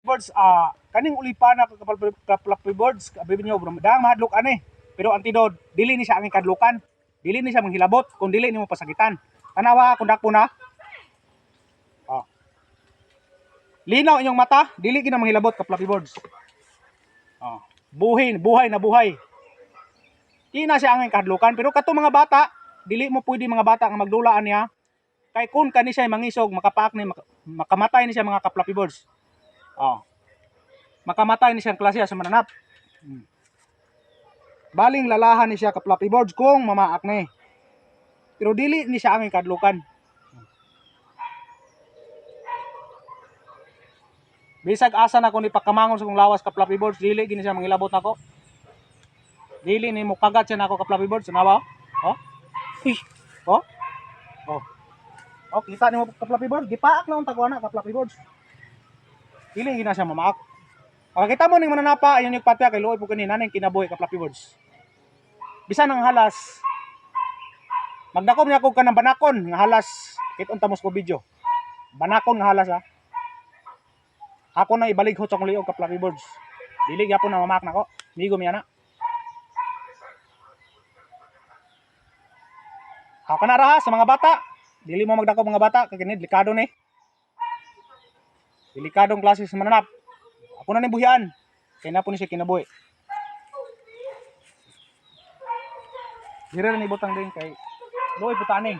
birds ah kaning ulipana ka kapal birds abibin niyo dang mahadlok ani pero antidod dili ni siya ang kadlukan dili ni siya manghilabot kung dili nimo pasakitan tanawa kung dakpo na oh linaw inyong mata dili gina manghilabot ka fluffy birds oh buhay buhay na buhay di na siya ang kadlukan pero kato mga bata dili mo pwede mga bata nga magdulaan niya kay kun kani siya mangisog makapaak ni mak- makamatay ni siya mga ka-fluffy birds Oh. Makamatay ni siyang klase sa mananap. Hmm. Baling lalahan ni siya ka fluffy birds kung mamaak ni. Pero dili ni siya ang kadlukan. Bisag asa na ko ni pakamangon sa kong lawas ka fluffy birds, dili gini siya mangilabot nako. Dili ni mo kagat siya nako ka fluffy birds, nawa? Oh? Uy. Oh? Oh. Oh, kita ni mo ka fluffy birds, gipaak na unta ko na ka fluffy birds dili gina siya mamaak. Pagkita mo ning mananapa ayon yung patya kay luoy po kanina ning kinabuhi ka Flappy Birds. Bisan ang halas. Magdakom niya ko kanang banakon nga halas. Kit unta mo ko video. Banakon nga halas ha. Ako na ibalig ho sa kong liog ka Flappy Birds. Dili gyapon na mamaak nako. Hindi gumiya na. Ako na raha sa mga bata. Dili mo magdako mga bata kay kini delikado ni. Delikadong klase sa mananap. Ako na ni buhian. Kaya na po ni siya kinabuhi. Dira na ni butang din kay Loy putaning.